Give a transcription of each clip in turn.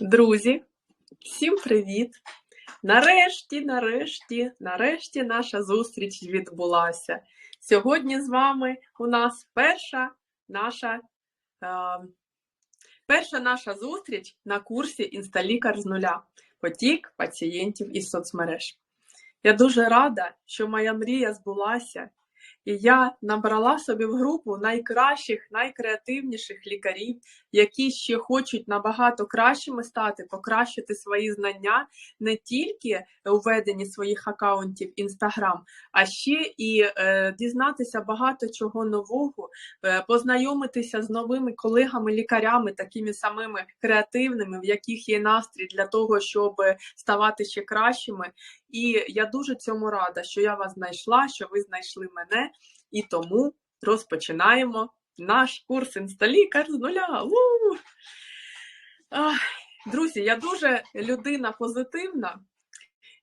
Друзі, всім привіт! Нарешті, нарешті, нарешті наша зустріч відбулася. Сьогодні з вами у нас перша наша, е, перша наша зустріч на курсі Інсталікар з нуля. Потік пацієнтів із соцмереж. Я дуже рада, що моя мрія збулася, і я набрала собі в групу найкращих, найкреативніших лікарів, які ще хочуть набагато кращими стати, покращити свої знання не тільки у веденні своїх акаунтів Instagram, а ще і е, дізнатися багато чого нового, е, познайомитися з новими колегами-лікарями, такими самими креативними, в яких є настрій для того, щоб ставати ще кращими. І я дуже цьому рада, що я вас знайшла, що ви знайшли мене, і тому розпочинаємо наш курс інсталікар з нуля. У! Ах, Друзі, я дуже людина позитивна,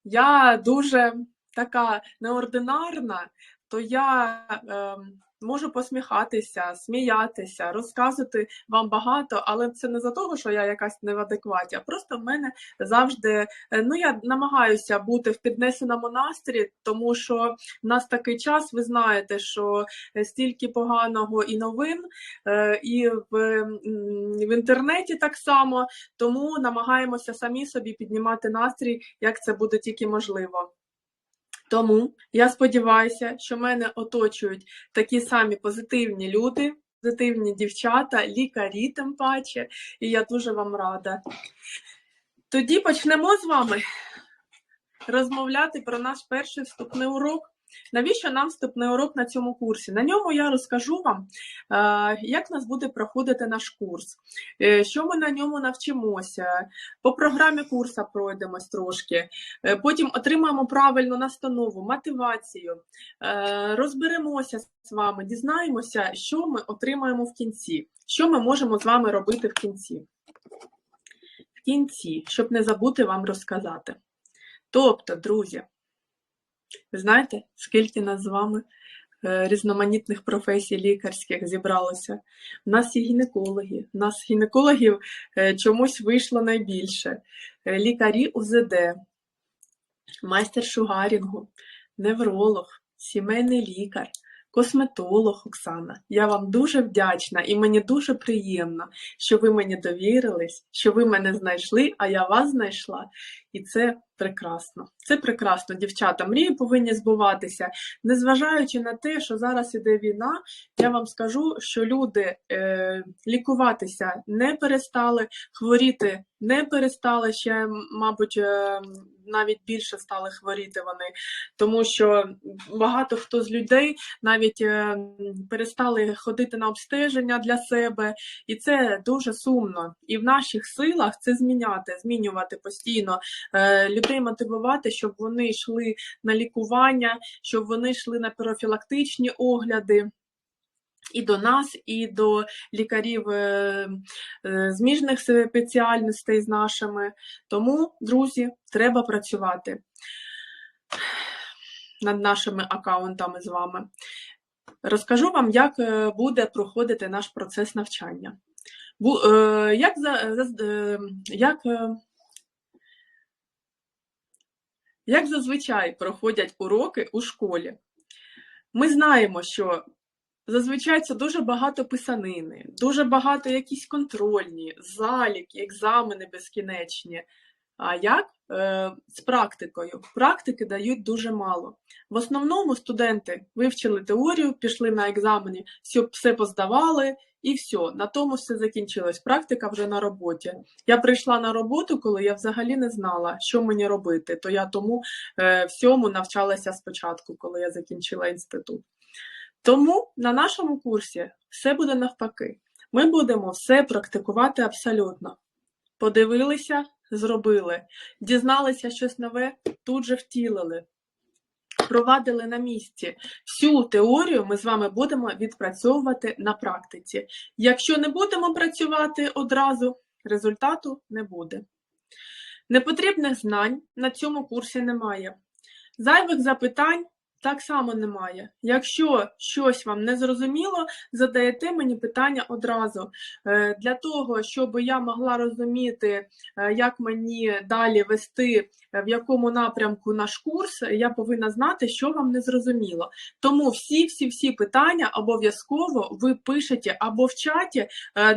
я дуже така неординарна, то я е, можу посміхатися, сміятися, розказувати вам багато, але це не за того, що я якась не в адекваті, а просто в мене завжди е, ну я намагаюся бути в піднесеному настрої, тому що в нас такий час, ви знаєте, що стільки поганого і новин, е, і в, в інтернеті так само, тому намагаємося самі собі піднімати настрій, як це буде тільки можливо. Тому я сподіваюся, що мене оточують такі самі позитивні люди, позитивні дівчата, лікарі, тим паче, і я дуже вам рада. Тоді почнемо з вами розмовляти про наш перший вступний урок. Навіщо нам вступний урок на цьому курсі? На ньому я розкажу вам, е, як нас буде проходити наш курс, е, що ми на ньому навчимося, по програмі курсу пройдемось трошки, е, потім отримаємо правильну настанову, мотивацію, розберемося з вами, дізнаємося, що ми отримаємо в кінці, що ми можемо з вами робити в кінці. В кінці, щоб не забути вам розказати. Тобто, друзі, ви знаєте, скільки нас з вами е, різноманітних професій лікарських зібралося? У нас є гінекологи, у нас гінекологів е, чомусь вийшло найбільше. Е, лікарі УЗД, майстер шугарінгу, невролог, сімейний лікар. Косметолог Оксана, я вам дуже вдячна і мені дуже приємно, що ви мені довірились, що ви мене знайшли, а я вас знайшла. І це прекрасно. Це прекрасно, дівчата. Мрії повинні збуватися. Незважаючи на те, що зараз іде війна, я вам скажу, що люди е, лікуватися не перестали, хворіти не перестали ще, мабуть, е, навіть більше стали хворіти вони, тому що багато хто з людей навіть е, перестали ходити на обстеження для себе, і це дуже сумно. І в наших силах це зміняти, змінювати постійно Е, мотивувати, щоб вони йшли на лікування, щоб вони йшли на профілактичні огляди. І до нас, і до лікарів е, е, зміжних спеціальностей з нашими. Тому, друзі, треба працювати над нашими аккаунтами з вами. Розкажу вам, як буде проходити наш процес навчання. Як, як як зазвичай проходять уроки у школі? Ми знаємо, що зазвичай це дуже багато писанини, дуже багато якісь контрольні, заліки, екзамени безкінечні. А як е, з практикою? Практики дають дуже мало. В основному студенти вивчили теорію, пішли на екзамені, все поздавали і все. На тому все закінчилось. Практика вже на роботі. Я прийшла на роботу, коли я взагалі не знала, що мені робити. То я тому е, всьому навчалася спочатку, коли я закінчила інститут. Тому на нашому курсі все буде навпаки. Ми будемо все практикувати абсолютно. Подивилися, зробили, дізналися щось нове, тут же втілили впровадили на місці. Всю теорію ми з вами будемо відпрацьовувати на практиці. Якщо не будемо працювати одразу, результату не буде. Непотрібних знань на цьому курсі немає. Зайвих запитань так само немає. Якщо щось вам не зрозуміло, задаєте мені питання одразу. Е, Для того, щоб я могла розуміти, е, як мені далі вести, е, в якому напрямку наш курс, я повинна знати, що вам не зрозуміло. Тому всі-всі-всі питання обов'язково ви пишете або в чаті,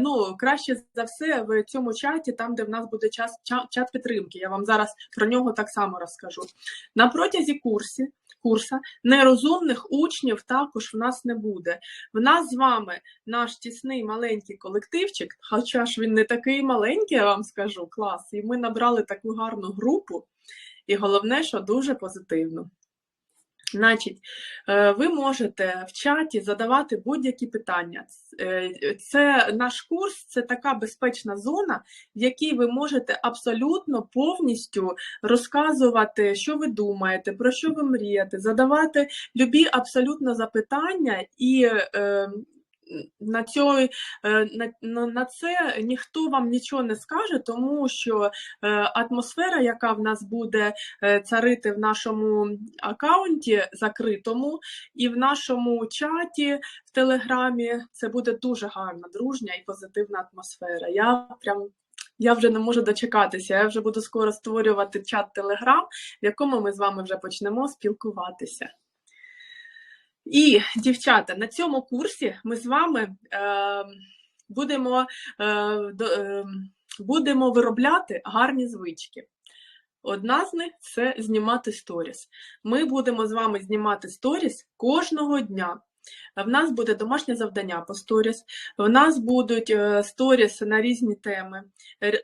ну краще за все в цьому чаті, там, де в нас буде час, чат підтримки. Я вам зараз про нього так само розкажу. На протязі курсі, курса нерозумних учнів також в нас не буде. В нас з вами наш тісний маленький колективчик, хоча ж він не такий маленький, я вам скажу, клас. І ми набрали таку гарну групу, і головне, що дуже позитивно. Значить, е, ви можете в чаті задавати будь-які питання. Е, Це наш курс, це така безпечна зона, в якій ви можете абсолютно повністю розказувати, що ви думаєте, про що ви мрієте, задавати любі абсолютно запитання, і е, на, цьо, е, на, на, це ніхто вам нічого не скаже, тому що е, атмосфера, яка в нас буде е, царити в нашому аккаунті закритому, і в нашому чаті в Телеграмі, це буде дуже гарна, дружня і позитивна атмосфера. Я прям я вже не можу дочекатися. Я вже буду скоро створювати чат Телеграм, в якому ми з вами вже почнемо спілкуватися. І, дівчата, на цьому курсі ми з вами е, будемо, е, до, е, будемо виробляти гарні звички. Одна з них це знімати сторіс. Ми будемо з вами знімати сторіс кожного дня. В нас буде домашнє завдання по сторіс, в нас будуть е, сторіс на різні теми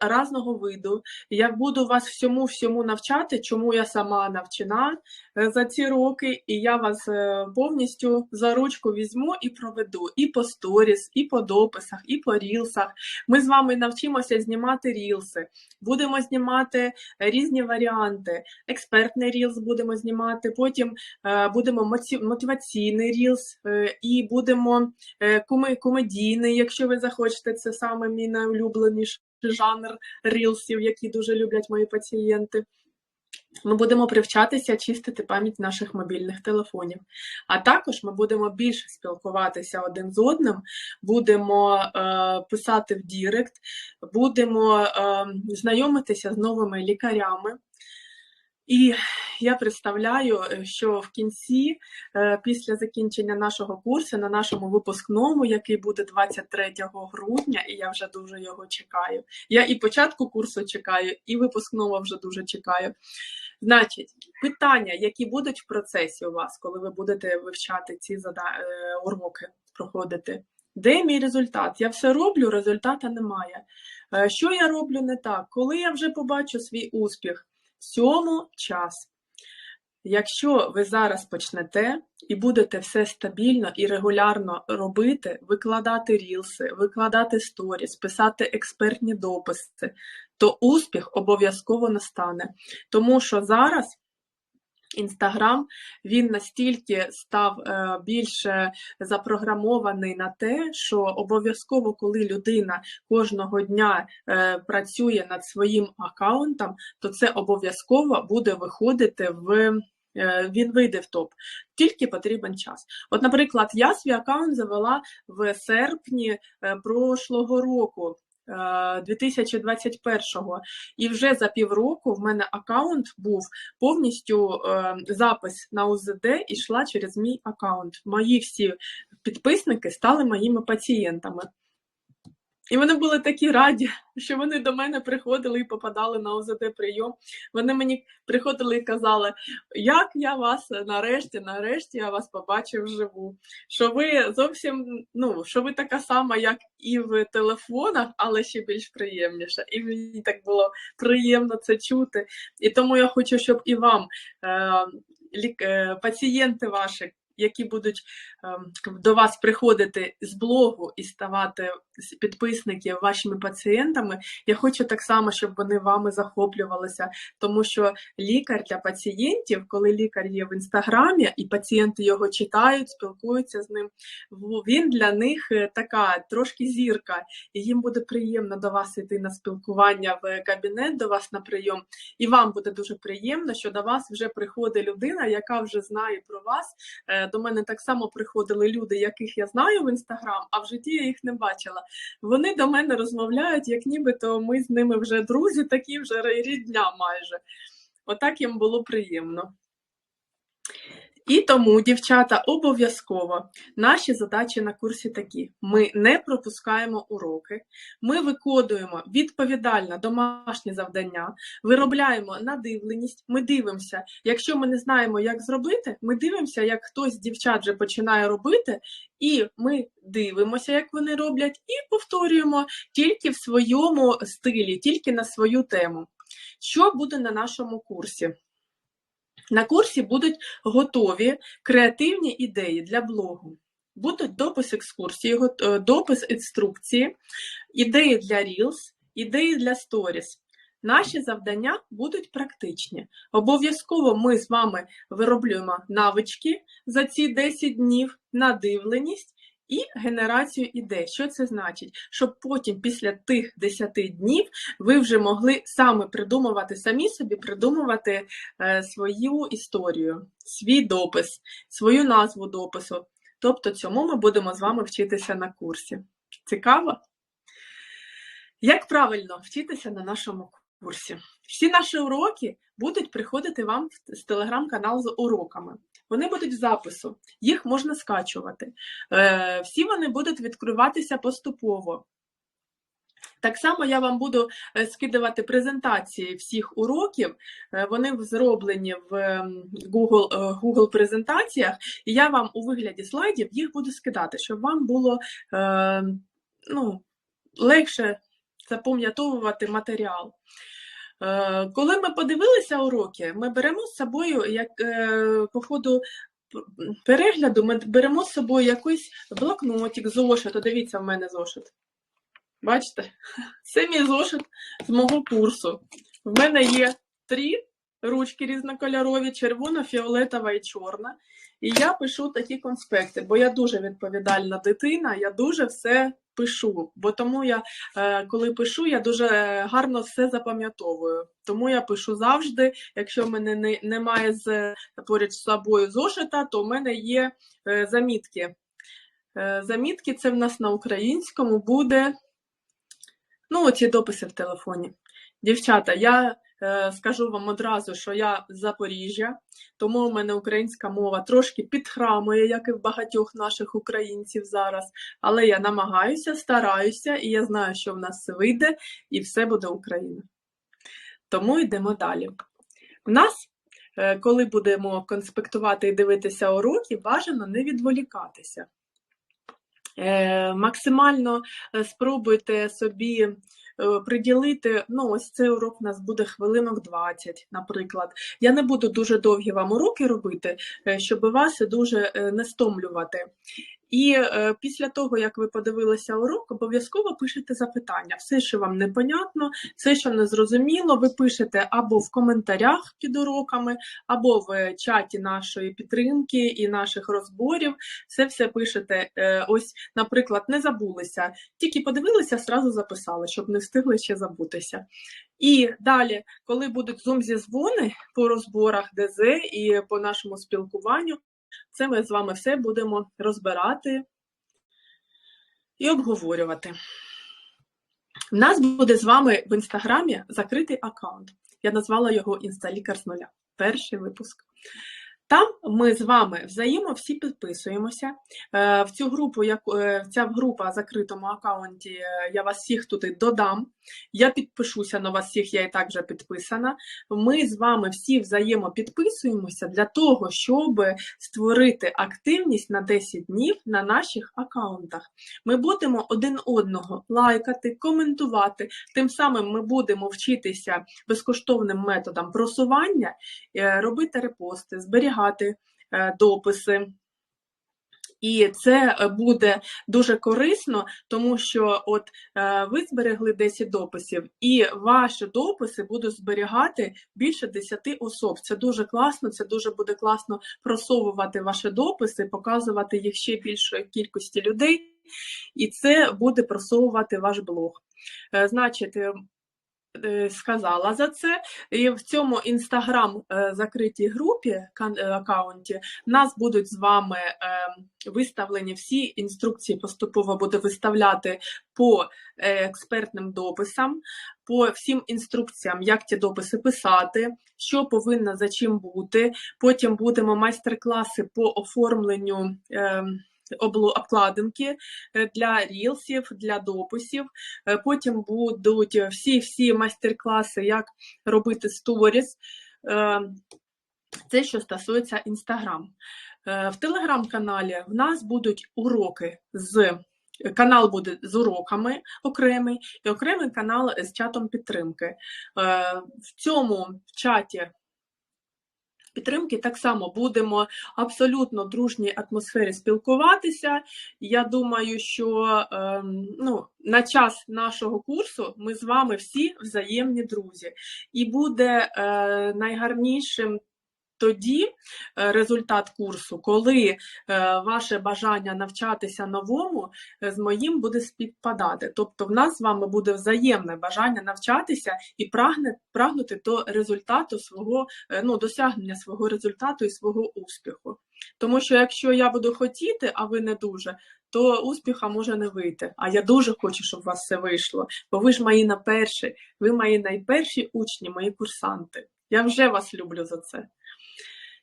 різного виду. Я буду вас всьому всьому навчати, чому я сама навчена е, за ці роки, і я вас е, повністю за ручку візьму і проведу і по сторіс, і по дописах, і по рілсах. Ми з вами навчимося знімати рілси, будемо знімати різні варіанти. Експертний рілс будемо знімати, потім е, будемо мотиваційний рілс. І будемо е, коме- комедійний, якщо ви захочете, це саме мій найулюбленіший жанр рілсів, які дуже люблять мої пацієнти. Ми будемо привчатися чистити пам'ять наших мобільних телефонів. А також ми будемо більше спілкуватися один з одним, будемо е, писати в Дірект, будемо е, знайомитися з новими лікарями. І я представляю, е, що в кінці, е, після закінчення нашого курсу, на нашому випускному, який буде 23 грудня, і я вже дуже його чекаю. Я і початку курсу чекаю, і випускного вже дуже чекаю. Значить, питання, які будуть в процесі у вас, коли ви будете вивчати ці е, уроки, проходити. Де мій результат? Я все роблю, результата немає. Що я роблю не так? Коли я вже побачу свій успіх, цьому час. Якщо ви зараз почнете і будете все стабільно і регулярно робити, викладати рілси, викладати сторіс, писати експертні дописи, то успіх обов'язково настане. Тому що зараз Інстаграм він настільки став е, більше запрограмований на те, що обов'язково, коли людина кожного дня е, працює над своїм аккаунтом, то це обов'язково буде виходити в. е, Він вийде в топ, тільки потрібен час. От, наприклад, я свій аккаунт завела в серпні прошлого року, 2021-го, і вже за півроку в мене аккаунт був повністю е, запис на УЗД йшла через мій аккаунт. Мої всі підписники стали моїми пацієнтами. І вони були такі раді, що вони до мене приходили і попадали на ОЗД прийом. Вони мені приходили і казали, як я вас нарешті, нарешті я вас побачив вживу. Що ви зовсім, ну, що ви така сама, як і в телефонах, але ще більш приємніша. І мені так було приємно це чути. І тому я хочу, щоб і вам е, е, пацієнти ваші які будуть ем, до вас приходити з блогу і ставати з підписників вашими пацієнтами, я хочу так само, щоб вони вами захоплювалися, тому що лікар для пацієнтів, коли лікар є в інстаграмі і пацієнти його читають, спілкуються з ним, він для них е, така трошки зірка, і їм буде приємно до вас йти на спілкування в кабінет, до вас на прийом, і вам буде дуже приємно, що до вас вже приходить людина, яка вже знає про вас. До мене так само приходили люди, яких я знаю в інстаграм, а в житті я їх не бачила. Вони до мене розмовляють, як нібито ми з ними вже друзі, такі вже рідня майже. Отак їм було приємно. І тому, дівчата, обов'язково наші задачі на курсі такі: ми не пропускаємо уроки, ми виконуємо відповідально домашні завдання, виробляємо надивленість, ми дивимося. Якщо ми не знаємо, як зробити, ми дивимося, як хтось з дівчат вже починає робити, і ми дивимося, як вони роблять, і повторюємо тільки в своєму стилі, тільки на свою тему. Що буде на нашому курсі? На курсі будуть готові креативні ідеї для блогу. Будуть допис екскурсії, е, допис інструкції, ідеї для Reels, ідеї для Stories. Наші завдання будуть практичні. Обов'язково ми з вами вироблюємо навички за ці 10 днів, надивленість і генерацію ідей. Що це значить? Щоб потім, після тих 10 днів, ви вже могли саме придумувати, самі собі придумувати е, свою історію, свій допис, свою назву допису. Тобто цьому ми будемо з вами вчитися на курсі. Цікаво? Як правильно вчитися на нашому курсі? Всі наші уроки будуть приходити вам з телеграм-канал з уроками. Вони будуть в запису, їх можна скачувати. Е, Всі вони будуть відкриватися поступово. Так само я вам буду е, скидувати презентації всіх уроків. Е, Вони зроблені в Google, Google презентаціях, і я вам у вигляді слайдів їх буду скидати, щоб вам було ну, легше запам'ятовувати матеріал. Е, Коли ми подивилися уроки, ми беремо з собою, як е, по ходу перегляду, ми беремо з собою якийсь блокнотик, зошит. О, Дивіться, в мене зошит. Бачите? Це мій зошит з мого курсу. В мене є три ручки різнокольорові: червона, фіолетова і чорна. І я пишу такі конспекти, бо я дуже відповідальна дитина, я дуже все пишу. Бо тому я, е, коли пишу, я дуже гарно все запам'ятовую. Тому я пишу завжди. Якщо в мене не, немає з поряд з собою зошита, то в мене є е, замітки. Е, Замітки це в нас на українському буде. Ну, оці дописи в телефоні. Дівчата, я скажу вам одразу, що я з Запоріжжя, тому у мене українська мова трошки підхрамує, як і в багатьох наших українців зараз. Але я намагаюся, стараюся, і я знаю, що в нас вийде, і все буде Україна. Тому йдемо далі. У нас, е, коли будемо конспектувати і дивитися уроки, бажано не відволікатися. Е, Максимально е, спробуйте собі е, приділити, ну ось цей урок у нас буде хвилинок 20, наприклад. Я не буду дуже довгі вам уроки робити, е, щоб вас дуже е, не стомлювати. І е, після того, як ви подивилися урок, обов'язково пишете запитання. Все, що вам непонятно, все, що не зрозуміло, ви пишете або в коментарях під уроками, або в чаті нашої підтримки і наших розборів. Все все пишете. Е, ось, наприклад, не забулися, тільки подивилися, зразу записали, щоб не встигли ще забутися. І далі, коли будуть зум зі дзвони по розборах ДЗ і по нашому спілкуванню, це ми з вами все будемо розбирати і обговорювати. У нас буде з вами в інстаграмі закритий аккаунт. Я назвала його Інсталікар з нуля. Перший випуск. Там ми з вами взаємо всі підписуємося. Е, В цю групу, як е, ця група в закритому аккаунті, е, я вас всіх туди додам. Я підпишуся на вас всіх, я і так вже підписана. Ми з вами всі взаємопідписуємося для того, щоб створити активність на 10 днів на наших аккаунтах. Ми будемо один одного лайкати, коментувати. Тим самим ми будемо вчитися безкоштовним методам просування, робити репости, зберігати е, дописи. І це е, буде дуже корисно, тому що от е, ви зберегли 10 дописів, і ваші дописи будуть зберігати більше 10 особ. Це дуже класно, це дуже буде класно просовувати ваші дописи, показувати їх ще більшої кількості людей, і це буде просовувати ваш блог. Значить, сказала за це. І в цьому інстаграм е, закритій групі е, аккаунті нас будуть з вами е, виставлені всі інструкції, поступово буде виставляти по е, експертним дописам, по всім інструкціям, як ті дописи писати, що повинно за чим бути. Потім будемо майстер-класи по оформленню. Е, Обкладинки е, для рілсів, для дописів. Е, Потім будуть всі-всі майстер-класи, як робити сторіс. Е, Це що стосується Інстаграм. В телеграм-каналі в нас будуть уроки з канал буде з уроками окремий, і окремий канал з чатом підтримки. Е, В цьому чаті підтримки так само будемо абсолютно дружній атмосфері спілкуватися. Я думаю, що ем, ну, на час нашого курсу ми з вами всі взаємні друзі, і буде е, найгарнішим. Тоді е, результат курсу, коли е, ваше бажання навчатися новому е, з моїм буде співпадати. Тобто, в нас з вами буде взаємне бажання навчатися і прагне прагнути до результату свого ну, досягнення свого результату і свого успіху. Тому що якщо я буду хотіти, а ви не дуже, то успіха може не вийти. А я дуже хочу, щоб у вас все вийшло. Бо ви ж мої на перші, ви мої найперші учні, мої курсанти. Я вже вас люблю за це.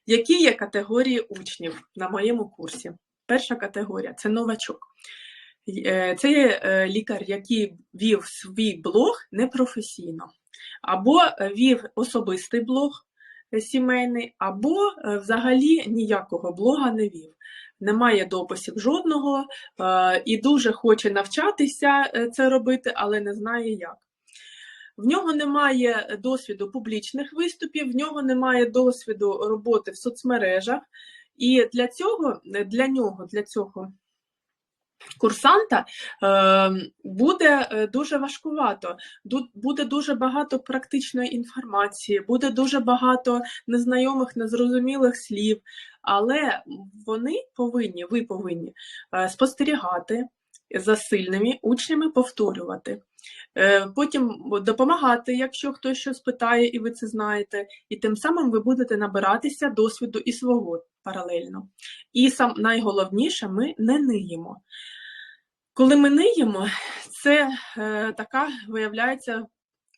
Які є категорії учнів на моєму курсі? Перша категорія це новачок. Е, Це є е, лікар, який вів свій блог непрофесійно, або е, вів особистий блог сімейний, або взагалі ніякого блога не вів. Немає дописів жодного і дуже хоче навчатися це робити, але не знає як. В нього немає досвіду публічних виступів, в нього немає досвіду роботи в соцмережах, і для цього, для нього, для цього курсанта е, буде е, дуже важкувато, буде дуже багато практичної інформації, буде дуже багато незнайомих, незрозумілих слів, але вони повинні, ви повинні е, спостерігати за сильними учнями, повторювати. Е, Потім допомагати, якщо хтось щось питає, і ви це знаєте, і тим самим ви будете набиратися досвіду і свого паралельно. І сам найголовніше, ми не ниємо. Коли ми ниємо, це е, така виявляється.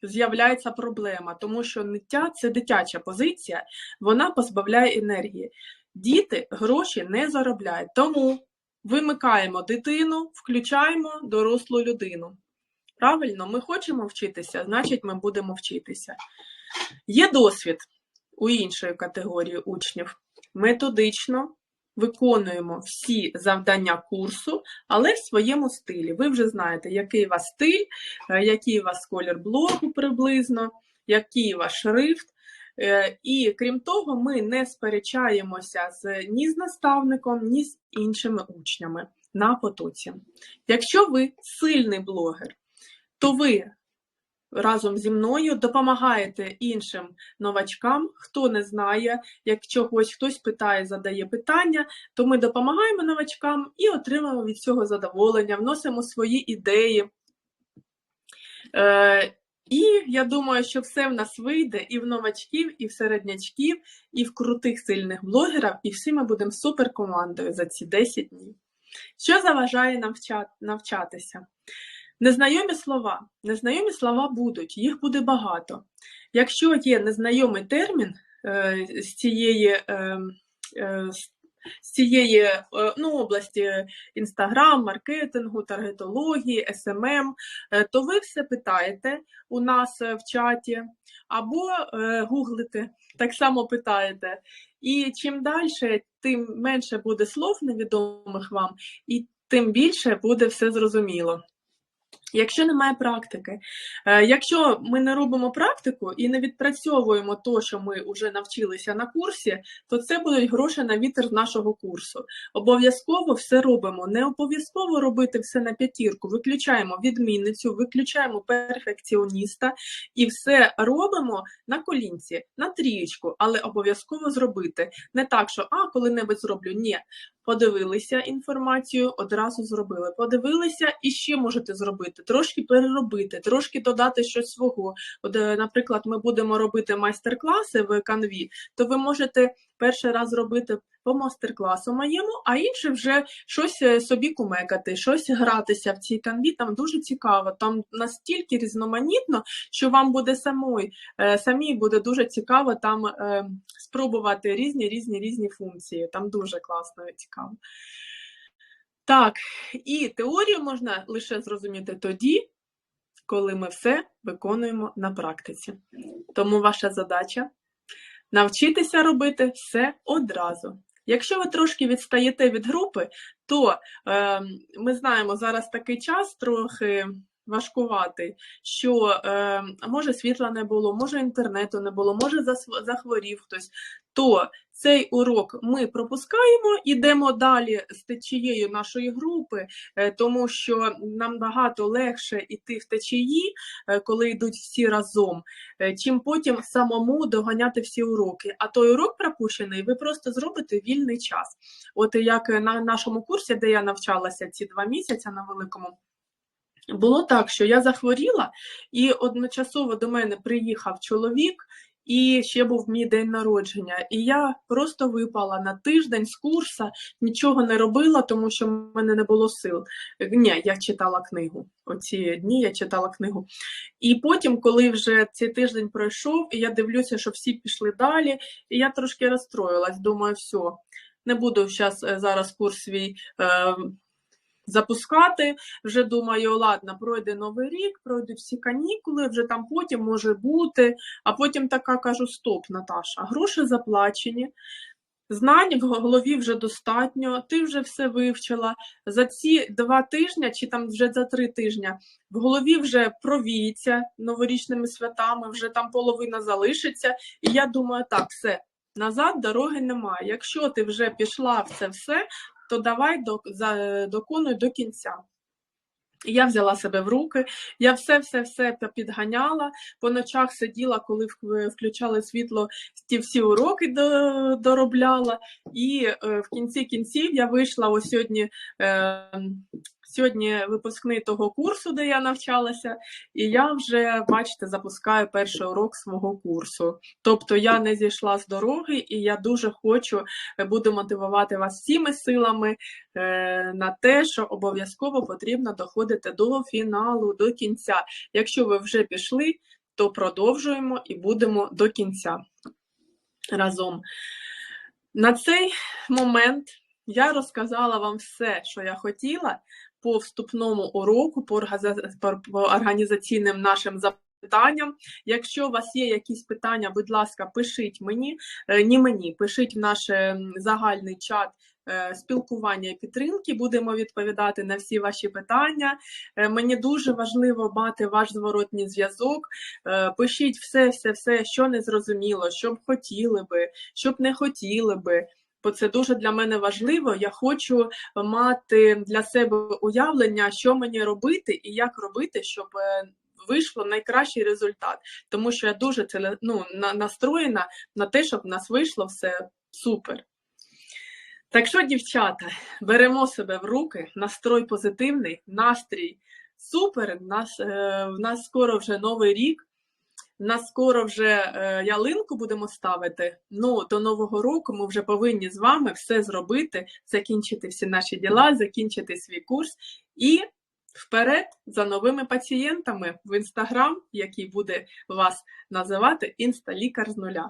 З'являється проблема, тому що ниття це дитяча позиція, вона позбавляє енергії. Діти гроші не заробляють, тому вимикаємо дитину, включаємо дорослу людину. Правильно, ми хочемо вчитися, значить, ми будемо вчитися. Є досвід у іншої категорії учнів. Методично виконуємо всі завдання курсу, але в своєму стилі. Ви вже знаєте, який у вас стиль, е, який у вас колір блогу приблизно, який ваш шрифт. Е, І крім того, ми не сперечаємося з ні з наставником, ні з іншими учнями на потоці. Якщо ви сильний блогер, то ви разом зі мною допомагаєте іншим новачкам, хто не знає, якщо хоч хтось питає, задає питання, то ми допомагаємо новачкам і отримуємо від цього задоволення, вносимо свої ідеї. І я думаю, що все в нас вийде і в новачків, і в середнячків, і в крутих сильних блогерів, і всі ми будемо суперкомандою за ці 10 днів. Що заважає навча- навчатися? Незнайомі слова. Незнайомі слова будуть, їх буде багато. Якщо є незнайомий термін е, з цієї, е, е, з- з цієї е, ну, області Інстаграм, маркетингу, таргетології, СММ, е, то ви все питаєте у нас е, в чаті або гуглите, так само питаєте. І чим далі, тим менше буде слов невідомих вам, і тим більше буде все зрозуміло. Якщо немає практики, Е, якщо ми не робимо практику і не відпрацьовуємо то, що ми вже навчилися на курсі, то це будуть гроші на вітер з нашого курсу. Обов'язково все робимо. Не обов'язково робити все на п'ятірку. Виключаємо відмінницю, виключаємо перфекціоніста і все робимо на колінці, на трієчку, але обов'язково зробити. Не так, що а коли-небудь зроблю. Ні. Подивилися інформацію, одразу зробили. Подивилися і ще можете зробити, трошки переробити, трошки додати щось свого. От, е, наприклад, ми будемо робити майстер-класи в канві, то ви можете перший раз зробити по майстер-класу моєму, а інше вже щось е, собі кумекати, щось гратися в цій канві. Там дуже цікаво. Там настільки різноманітно, що вам буде самой, е, самій буде дуже цікаво там е, спробувати різні різні різні функції. Там дуже класно і цікаво. Так, і теорію можна лише зрозуміти тоді, коли ми все виконуємо на практиці. Тому ваша задача навчитися робити все одразу. Якщо ви трошки відстаєте від групи, то е, ми знаємо, зараз такий час трохи важкуватий, що е, може світла не було, може інтернету не було, може захворів хтось, то цей урок ми пропускаємо, ідемо далі з течією нашої групи, е, тому що нам багато легше йти в течії, е, коли йдуть всі разом, е, чим потім самому доганяти всі уроки. А той урок пропущений, ви просто зробите вільний час. От як на нашому курсі, де я навчалася ці два місяці на великому. Було так, що я захворіла, і одночасово до мене приїхав чоловік, і ще був мій день народження. І я просто випала на тиждень з курсу, нічого не робила, тому що в мене не було сил. Ні, я читала книгу. Оці дні я читала книгу. І потім, коли вже цей тиждень пройшов, і я дивлюся, що всі пішли далі, і я трошки розстроїлась. Думаю, все, не буду щас, е, зараз курс свій. Е, запускати. Вже думаю, ладно, пройде новий рік, пройдуть всі канікули, вже там потім може бути. А потім така кажу: стоп, Наташа, гроші заплачені. Знань в голові вже достатньо, ти вже все вивчила. За ці два тижні, чи там вже за три тижні, в голові вже провіється новорічними святами, вже там половина залишиться. І я думаю, так, все, назад дороги немає. Якщо ти вже пішла в це все, то давай доконуй до кінця. Я взяла себе в руки, я все-все-все підганяла, по ночах сиділа, коли включали світло, ті всі уроки доробляла. І е, в кінці кінців я вийшла ось сьогодні. Сьогодні випускний того курсу, де я навчалася, і я вже, бачите, запускаю перший урок свого курсу. Тобто я не зійшла з дороги, і я дуже хочу, е, буду мотивувати вас всіми силами е, на те, що обов'язково потрібно доходити до фіналу, до кінця. Якщо ви вже пішли, то продовжуємо і будемо до кінця разом. На цей момент я розказала вам все, що я хотіла по вступному уроку, по організаційним нашим запитанням. Якщо у вас є якісь питання, будь ласка, пишіть мені, Е, ні мені, пишіть в наш ем, загальний чат е, спілкування і підтримки. Будемо відповідати на всі ваші питання. Е, Мені дуже важливо мати ваш зворотній зв'язок. Пишіть все, все, все, що не зрозуміло, що б хотіли би, що б не хотіли би. Бо це дуже для мене важливо. Я хочу мати для себе уявлення, що мені робити і як робити, щоб е, вийшло найкращий результат. Тому що я дуже ну, на- настроєна на те, щоб в нас вийшло все супер. Так що, дівчата, беремо себе в руки, настрой позитивний, настрій супер. Нас, е, в нас скоро вже новий рік. В нас скоро вже е, ялинку будемо ставити. Ну, до Нового року ми вже повинні з вами все зробити, закінчити всі наші діла, закінчити свій курс і вперед за новими пацієнтами в інстаграм, який буде вас називати інсталікар з нуля.